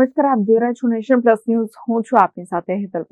નમસ્કાર, આપ જોઈ રહ્યા છો નેશન પ્લસ ન્યૂઝ. હું છું આપની સાથે હેતલ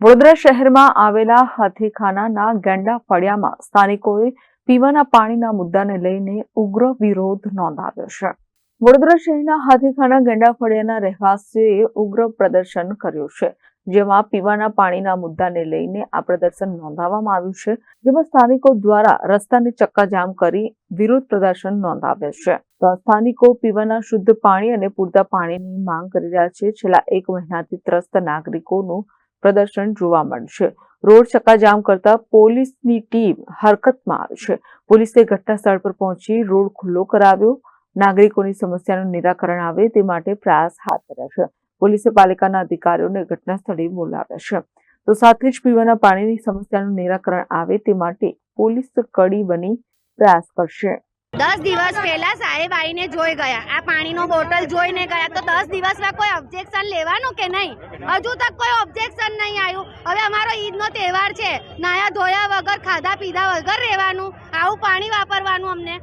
વડોદરા શહેરમાં આવેલા હાથીખાનાના ગેંડા ફળિયામાં સ્થાનિકોએ પીવાના પાણીના મુદ્દાને લઈને ઉગ્ર વિરોધ નોંધાવ્યો છે. વડોદરા શહેરના હાથીખાના ગેંડા ફળિયાના રહેવાસીઓએ ઉગ્ર પ્રદર્શન કર્યું છે, જેમાં પીવાના પાણીના મુદ્દાને લઈને આ પ્રદર્શન નોંધાવવામાં આવ્યું છે, જેમાં સ્થાનિકો દ્વારા રસ્તાને ચક્કાજામ કરી વિરોધ પ્રદર્શન નોંધાવ્યું છે. સ્થાનિકો પીવાના શુદ્ધ પાણી અને પૂરતા પાણીની માંગ કરી રહ્યા છે. છેલ્લા એક મહિનાથી ત્રસ્ત નાગરિકોનું પ્રદર્શન જોવા મળશે. રોડ ચક્કાજામ કરતા પોલીસની ટીમ હરકતમાં આવી છે. પોલીસે ઘટના સ્થળ પર પહોંચી રોડ ખુલ્લો કરાવ્યો. નાગરિકોની સમસ્યાનું નિરાકરણ આવે તે માટે પ્રયાસ હાથ ધર્યા છે. પોલીસે પાલિકાના અધિકારીઓને ઘટના સ્થળે બોલાવ્યા છે. તો સાથે જ પીવાના પાણીની સમસ્યાનું નિરાકરણ આવે તે માટે પોલીસ કડી બની પ્રયાસ કરશે. દસ દિવસ પહેલા સાહેબ આવીને જોઈ ગયા. આ પાણીનો બોટલ જોઈને ગયા. તો દસ દિવસમાં કોઈ ઓબ્જેક્શન લેવાનું કે નહીં? હજુ તક કોઈ ઓબ્જેક્શન નહીં આવ્યું. હવે અમારો ઈદનો તહેવાર છે. નાયા ધોયા વગર ખાધા પીધા વગર રહેવાનું. આવું પાણી વાપરવાનું અમને.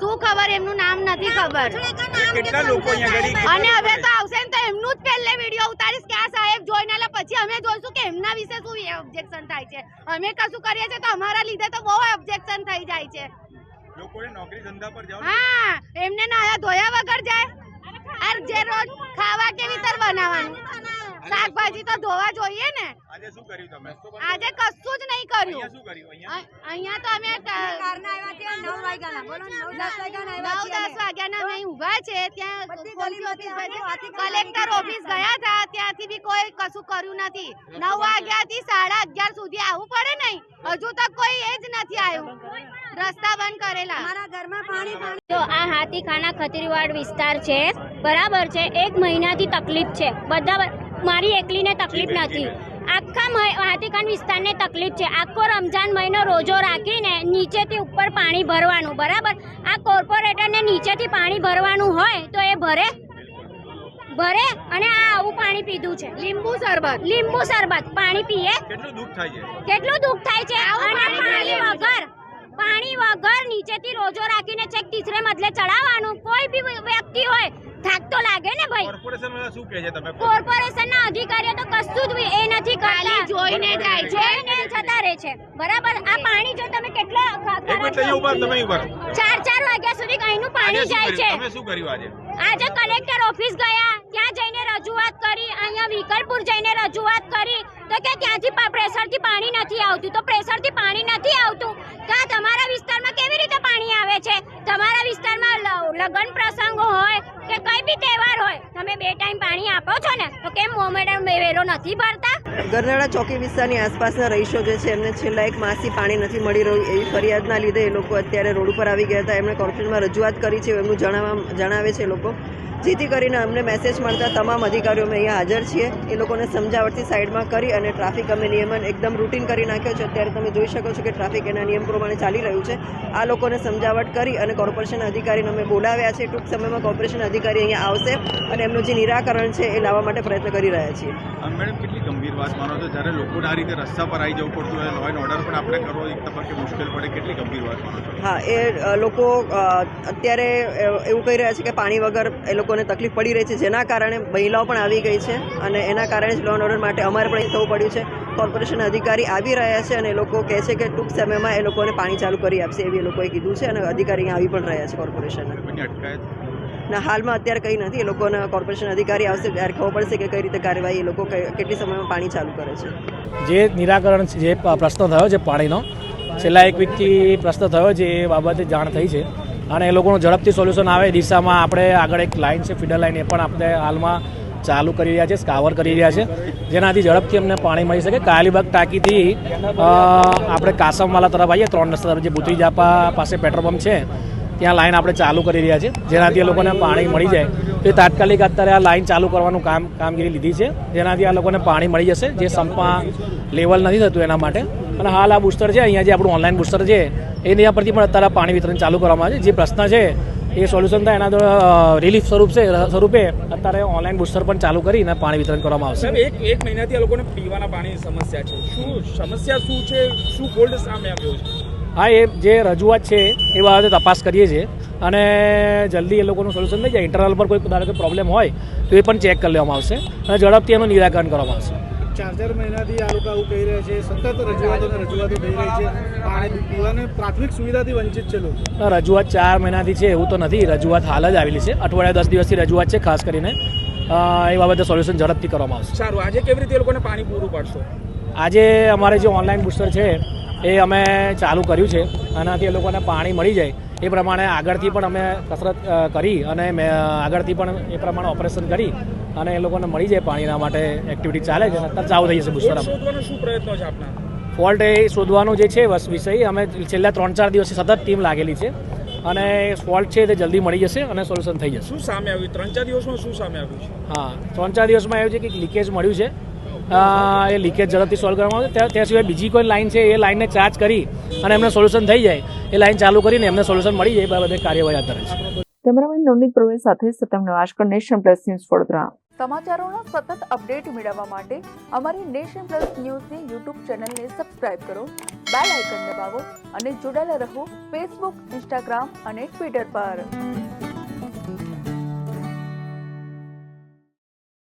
શું ખબર? એમનું નામ નથી ખબર. કેટલા લોકો અહીંયા આગળ અને હવે તો આવશે ને તો એમનું જ પહેલે વીડિયો ઉતારીશ કે આ સાહેબ જોઈને પછી અમે જોઈશું કે એમના વિશે શું ઓબ્જેક્શન થાય છે. અમે કશું કરીએ છીએ તો અમારા લીધે તો બહુ ઓબ્જેક્શન થઈ જાય છે. લોકોને નોકરી ધંધા પર જાઓ હા એમને નાયા ધોયા વગર જાય આ જે રોજ ખાવા કેવી રીતે બનાવવાનું શાકભાજી તો ધોવા જોઈએ ને. આજે શું કર્યું તમે? આજે કશું જ નહીં કર્યું. અહીંયા શું કર્યું? અહીંયા? તો અમે નવ દસ વાગ્યાના અમે. ઊભા છે ત્યાં કલેક્ટર ઓફિસ ગયા હતા ત્યાંથી બી કોઈ કશું કર્યું નથી. નવ વાગ્યાથી સાડા અગિયાર સુધી આવવું પડે નહીં. હજુ તક કોઈ એ જ નથી આવ્યું. રસ્તા બંધ કરેલા. તો આ હાથીખાના ખત્રીવાડ વિસ્તાર છે. બરાબર છે. એક મહિનાથી તકલીફ છે. બધા મારી એકલીને તકલીફ નથી. આખા મહ- હાથીખાન વિસ્તારને તકલીફ છે. આખો રમજાન મહિનો રોજો રાખીને નીચેથી ઉપર પાણી ભરવાનું બરાબર? આ કોર્પોરેટરને નીચેથી પાણી ભરવાનું હોય તો એ ભરે ભરે અને આ આવું પાણી પીધું છે. લીંબુ શરબત. લીંબુ શરબત. પાણી પીએ. કેટલું દુઃખ થાય છે? કેટલું દુઃખ થાય છે? અને પાણી વગર પાણી વગર નીચેથી રોજો રાખીને છેક તીસરે મજલે ચડાવવાનું કોઈ બી થાક તો લાગે ને ભાઈ. કોર્પોરેશન વાળા શું કહે છે તમે? કોર્પોરેશનના અધિકારીઓ તો કશું જ એ નથી કરતા. જોઈને જાય છે. જોઈને જતા રહે છે. બરાબર? આ પાણી જો તમે કેટલા તમે ચાર ચાર વાગ્યા સુધી અહીંનું પાણી આજે જાય છે. તમે શું કર્યું આજે? આજે કલેક્ટર ઓફિસ ગયા ત્યાં જઈને રજૂઆત કરી અહીંયા વિકલપુર જઈને રજૂઆત કરી. તો કે ત્યાંથી પ્રેશર પ્રેશરથી પાણી નથી આવતું. તો પ્રેશરથી પાણી નથી આવતું. ત્યાં તમારા વિસ્તારમાં કેવી રીતે પાણી આવે છે? તમારા વિસ્તારમાં લગન લગ્ન પ્રસંગો હોય કે કઈ બી તહેવાર હોય. તમે બે ટાઈમ પાણી આપો છો ને, તો કેમ મોમેડમ વેરો નથી ભરતા? ગરનાળા ચોકી વિસ્તારની આસપાસના રહીશો જે છે, એમને છેલ્લા એક માસથી પાણી નથી મળી રહ્યું. એવી ફરિયાદના લીધે એ લોકો અત્યારે રોડ ઉપર આવી ગયા હતા. એમણે કોર્પોરેશનમાં રજૂઆત કરી છે એમનું જણાવવા જણાવે છે લોકો. જેથી કરીને અમને મેસેજ મળતા તમામ અધિકારીઓ અમે અહીંયા હાજર છીએ. એ લોકોને સમજાવટથી સાઈડમાં કરી અને ટ્રાફિક અમે નિયમન એકદમ રૂટીન કરી નાખ્યો છે. અત્યારે તમે જોઈ શકો છો કે ટ્રાફિક એના નિયમ પ્રમાણે ચાલી રહ્યું છે. આ લોકોને સમજાવટ કરી અને કોર્પોરેશન અધિકારીને અમે બોલાવ્યા છે. ટૂંક સમયમાં કોર્પોરેશન અધિકારી અહીંયા આવશે અને એમનું જે નિરાકરણ છે એ લાવવા માટે પ્રયત્ન કરી રહ્યા છીએ. મેડમ કેટલી ગંભીર વાત માનો છો? જ્યારે લોકોને આ રીતે રસ્તા પર આવી જવું પડતું હોય લો એન્ડ ઓર્ડર પણ આપણે કરવો એક તબક્કે મુશ્કેલ પડે. કેટલી ગંભીર વાત હા એ લોકો અત્યારે એવું કહી રહ્યા છે કે પાણી વગર એ લોકોને તકલીફ પડી રહી છે જેના કારણે મહિલાઓ પણ આવી ગઈ છે અને એના કારણે જ લોન ઓર્ડર માટે અમારે પણ થવું પડ્યું છે. કોર્પોરેશન અધિકારી આવી રહ્યા છે અને એ લોકો કહે છે કે ટૂંક સમયમાં એ લોકોને પાણી ચાલુ કરી આપશે એવી એ લોકોએ કીધું છે અને અધિકારી આવી પણ રહ્યા છે કોર્પોરેશનના ના. હાલમાં અત્યારે કંઈ નથી. એ લોકોને કોર્પોરેશન અધિકારી આવશે ત્યારે ખબર પડશે કે કઈ રીતે કાર્યવાહી એ લોકો કેટલી સમયમાં પાણી ચાલુ કરે છે. જે નિરાકરણ છે, જે પ્રશ્ન થયો છે પાણીનો છેલ્લા એક વીકથી પ્રશ્ન થયો છે એ બાબતે જાણ થઈ છે. અને એ લોકોનું ઝડપથી સોલ્યુશન આવે એ દિશામાં આપણે આગળ એક લાઇન છે ફીડર લાઇન એ પણ આપણે હાલમાં ચાલુ કરી રહ્યા છે સ્કાવર કરી રહ્યા છે. જેનાથી ઝડપથી અમને પાણી મળી શકે. કાલીબાગ ટાંકીથી આપણે કાસમવાલા તરફ આવીએ, ત્રણ રસ્તા તરફ જે ભૂતરી જાપા પાસે પેટ્રોલ પંપ છે, ત્યાં લાઈન આપણે ચાલુ કરી રહ્યા છે. જેનાથી એ લોકોને પાણી મળી જાય. તો એ તાત્કાલિક અત્યારે આ લાઈન ચાલુ કરવાનું કામ, કામગીરી લીધી છે. જેનાથી આ લોકોને પાણી મળી જશે. જે સંપમાં લેવલ નથી થતું એના માટે. અને હાલ આ બુસ્ટર છે અહીંયા જે આપણું ઓનલાઈન બુસ્ટર છે એના પરથી પણ અત્યારે પાણી વિતરણ ચાલુ કરવામાં આવે છે. જે પ્રશ્ન છે એ સોલ્યુશન થાય એના રિલીફ સ્વરૂપ છે સ્વરૂપે અત્યારે ઓનલાઈન બુસ્ટર પણ ચાલુ કરીને પાણી વિતરણ કરવામાં આવશે. એક એક મહિનાથી આ લોકોને પીવાના પાણીની સમસ્યા છે. શું સમસ્યા શું છે? શું ગોલ્ડ સામે આવ્યો છે? હા એ જે રજૂઆત છે એ બાબતે તપાસ કરીએ છીએ અને જલ્દી એ લોકોનું સોલ્યુશન થઈ જાય. ઇન્ટરનલ પર કોઈ ધારો કે પ્રોબ્લેમ હોય તો એ પણ ચેક કરી લેવામાં આવશે અને ઝડપથી એનું નિરાકરણ કરવામાં આવશે. ચાર ચાર મહિનાથી આ લોકો આવું કહી રહ્યા છે. સતત રજૂઆતો રજૂઆતો થઈ રહી છે. પાણી પીવાને પ્રાથમિક સુવિધાથી વંચિત છે લોકો. રજૂઆત ચાર મહિનાથી છે એવું તો નથી. રજૂઆત હાલ જ આવેલી છે. અઠવાડિયા દસ દિવસથી રજૂઆત છે ખાસ કરીને. એ બાબતે સોલ્યુશન ઝડપથી કરવામાં આવશે. સારું. આજે કેવી રીતે એ લોકોને પાણી પૂરું પાડશો? આજે અમારે જે ઓનલાઈન બુસ્ટર છે એ અમે ચાલુ કર્યું છે. આનાથી એ લોકોને પાણી મળી જાય. એ પ્રમાણે આગળથી પણ અમે કસરત કરી અને આગળથી પણ એ પ્રમાણે ઓપરેશન કરી અને એ લોકોને મળી જાય પાણીના માટે એક્ટિવિટી ચાલે છે અત્યારે ચાલુ થઈ જશે બુસ્ટર ફોલ્ટ એ શોધવાનો જે છે બસ વિષય અમે છેલ્લા ત્રણ ચાર દિવસથી સતત ટીમ લાગેલી છે અને ફોલ્ટ છે તે જલ્દી મળી જશે અને સોલ્યુશન થઈ જશે. શું સામે આવ્યું? ત્રણ ચાર દિવસમાં શું સામે આવ્યું છે? હા ત્રણ ચાર દિવસમાં એવું છે કે લીકેજ મળ્યું છે એ લીકેજ ઝડપથી સોલ્વ કરવામાં આવે ત્યાં ત્યાં સિવાય બીજી કોઈ લાઈન છે એ લાઇનને ચાર્જ કરી અને એમને સોલ્યુશન થઈ જાય એ લાઇન ચાલુ કરીને એમને સોલ્યુશન મળી જાય એ બાબતે કાર્યવાહી હાથ ધરે છે. કેમેરામેન નવનીત પ્રવેશ સાથે સતમ નવાશકર નેશન પ્લસ ન્યૂઝ વડોદરા. સમાચારોના સતત અપડેટ મેળવવા માટે અમારી નેશન પ્લસ ન્યૂઝની યુટ્યુબ ચેનલને સબસ્ક્રાઇબ કરો બેલ આઇકન દબાવો અને જોડાયેલા રહો ફેસબુક ઇન્સ્ટાગ્રામ અને ટ્વિટર પર.